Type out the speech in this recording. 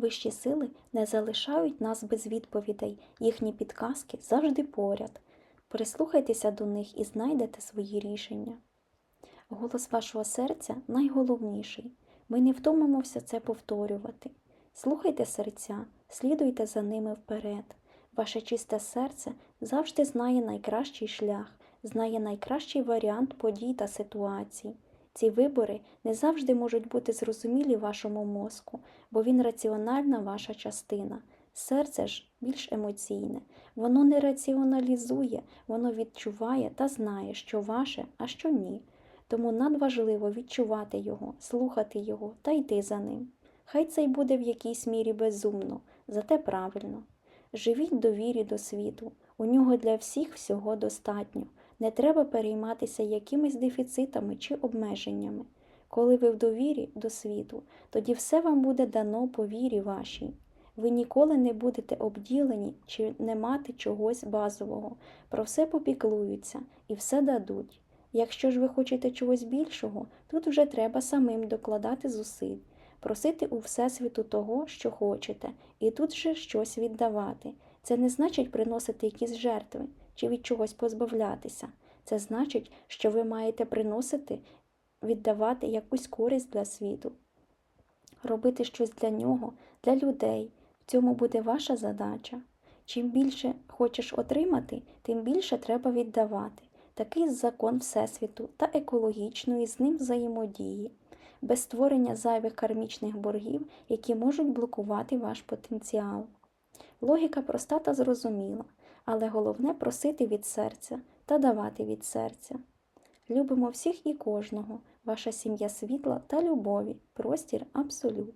Вищі сили не залишають нас без відповідей, їхні підказки завжди поряд. Прислухайтеся до них і знайдете свої рішення. Голос вашого серця найголовніший. Ми не втомимося це повторювати. Слухайте серця, слідуйте за ними вперед. Ваше чисте серце завжди знає найкращий шлях, знає найкращий варіант подій та ситуацій. Ці вибори не завжди можуть бути зрозумілі вашому мозку, бо він раціональна ваша частина. Серце ж більш емоційне. Воно не раціоналізує, воно відчуває та знає, що ваше, а що ні. Тому надважливо відчувати його, слухати його та йти за ним. Хай це й буде в якійсь мірі безумно, зате правильно. Живіть довірі до світу, у нього для всіх всього достатньо. Не треба перейматися якимись дефіцитами чи обмеженнями. Коли ви в довірі до світу, тоді все вам буде дано по вірі вашій. Ви ніколи не будете обділені чи не мати чогось базового. Про все попіклуються і все дадуть. Якщо ж ви хочете чогось більшого, тут вже треба самим докладати зусиль, просити у Всесвіту того, що хочете, і тут же щось віддавати. Це не значить приносити якісь жертви чи від чогось позбавлятися. Це значить, що ви маєте приносити, віддавати якусь користь для світу, робити щось для нього, для людей. В цьому буде ваша задача. Чим більше хочеш отримати, тим більше треба віддавати. Такий закон Всесвіту та екологічної з ним взаємодії, без створення зайвих кармічних боргів, які можуть блокувати ваш потенціал. Логіка проста та зрозуміла, але головне просити від серця та давати від серця. Любимо всіх і кожного, ваша сім'я світла та любові, простір абсолют.